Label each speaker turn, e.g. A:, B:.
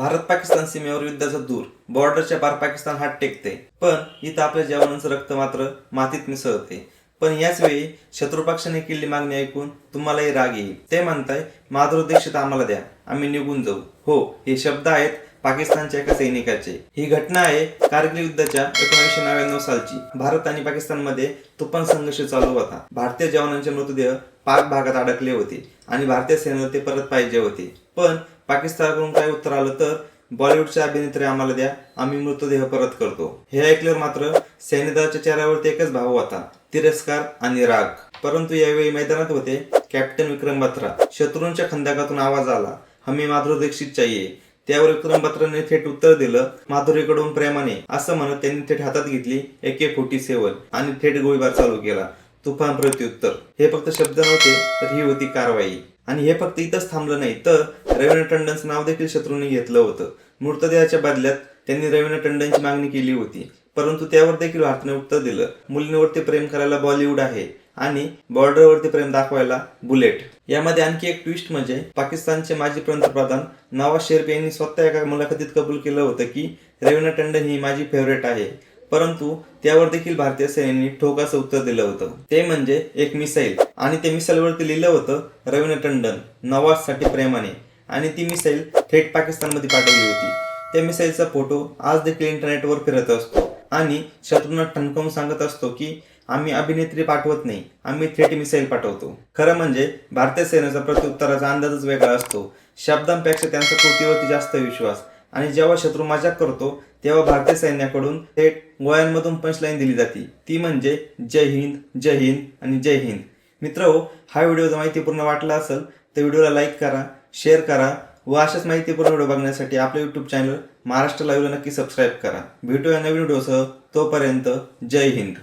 A: भारत पाकिस्तान सीमेवर युद्धाचा दूर बॉर्डरच्या पार पाकिस्तान हात टेकते. पण इथं आपल्या जवानांचं रक्त मात्र मातीत मिसळते. पण याच वेळी शत्रुपक्षाने केलेली मागणी ऐकून तुम्हालाही राग येईल. ते म्हणताय माधुर दीक्षित आम्हाला द्या. आम्ही निघून जाऊ. हो हे शब्द आहेत पाकिस्तानच्या एका सैनिकाचे. ही घटना आहे कारगिल युद्धाच्या एकोणीसशे नव्याण्णव सालची. भारत आणि पाकिस्तानमध्ये तुफान संघर्ष चालू होता. भारतीय जवानांचे मृतदेह पाक भागात अडकले होते आणि भारतीय सेनेला ते परत पाहिजे होते. पण पाकिस्तानकडून काय उत्तर आलं तर बॉलिवूडच्या अभिनेत्री आम्हाला द्या. आम्ही मृतदेह परत करतो. हे ऐकल्यावर मात्र सैन्यदाच्या चेहऱ्यावरती एकच भाव होता. तिरस्कार आणि राग. परंतु यावेळी मैदानात होते कॅप्टन विक्रम बत्रा. शत्रूंच्या खंदाकातून आवाज आला. हमी माधुर दीक्षित चाहिए त्यावर विक्रम बत्राने थेट उत्तर दिलं माधुरीकडून प्रेमाने. असं म्हणत त्यांनी थेट हातात घेतली एके फोर्टी सेवन आणि थेट गोळीबार चालू केला. तुफान प्रत्युत्तर. हे फक्त शब्द नव्हते तर ही होती कारवाई. आणि हे फक्त इथंच थांबलं नाही तर रवींद्र टंडनचं नाव देखील शत्रूंनी घेतलं होतं. मृतदेहाच्या बदल्यात त्यांनी रवींद्र टंडनची मागणी केली होती. परंतु त्यावर देखील भारताने उत्तर दिलं. मुलींवरती प्रेम करायला बॉलिवूड आहे आणि बॉर्डरवरती प्रेम दाखवायला बुलेट. यामध्ये आणखी एक ट्विस्ट म्हणजे पाकिस्तानचे माजी पंतप्रधान नवाज शेरफ यांनी स्वतः एका मुलाखतीत कबूल केलं होतं की रवींद्र टंडन ही माझी फेवरेट आहे. परंतु त्यावर देखील भारतीय सैन्याने ठोकाचं उत्तर दिलं होतं. ते म्हणजे एक मिसाईल. आणि ते मिसाईलवरती लिहिलं होतं रवींद्र टंडन नवाजसाठी प्रेमाने. आणि ती मिसाईल थेट पाकिस्तानमध्ये पाठवली होती. त्या मिसाईलचा फोटो आज देखील इंटरनेटवर फिरत असतो आणि शत्रूंना ठणकावून सांगत असतो की आम्ही अभिनेत्री पाठवत नाही आम्ही थेट मिसाईल पाठवतो. खरं म्हणजे भारतीय सेनेचा प्रत्युत्तराचा अंदाजच वेगळा असतो. शब्दांपेक्षा त्यांचा कृतीवरती जास्त विश्वास. आणि जेव्हा शत्रू मजाक करतो तेव्हा भारतीय सैन्याकडून थेट गोळ्यांमधून पंचलाईन दिली जाते. ती म्हणजे जय हिंद जय हिंद आणि जय हिंद. मित्र हो हा व्हिडिओ जर माहितीपूर्ण वाटला असेल तर व्हिडिओला लाईक करा शेअर करा व अशाच माहितीपूर्ण व्हिडिओ बघण्यासाठी आपलं यूट्यूब चॅनल महाराष्ट्र लाईव्हला नक्की सबस्क्राईब करा. भेटूया नवीन व्हिडिओसह तोपर्यंत जय हिंद.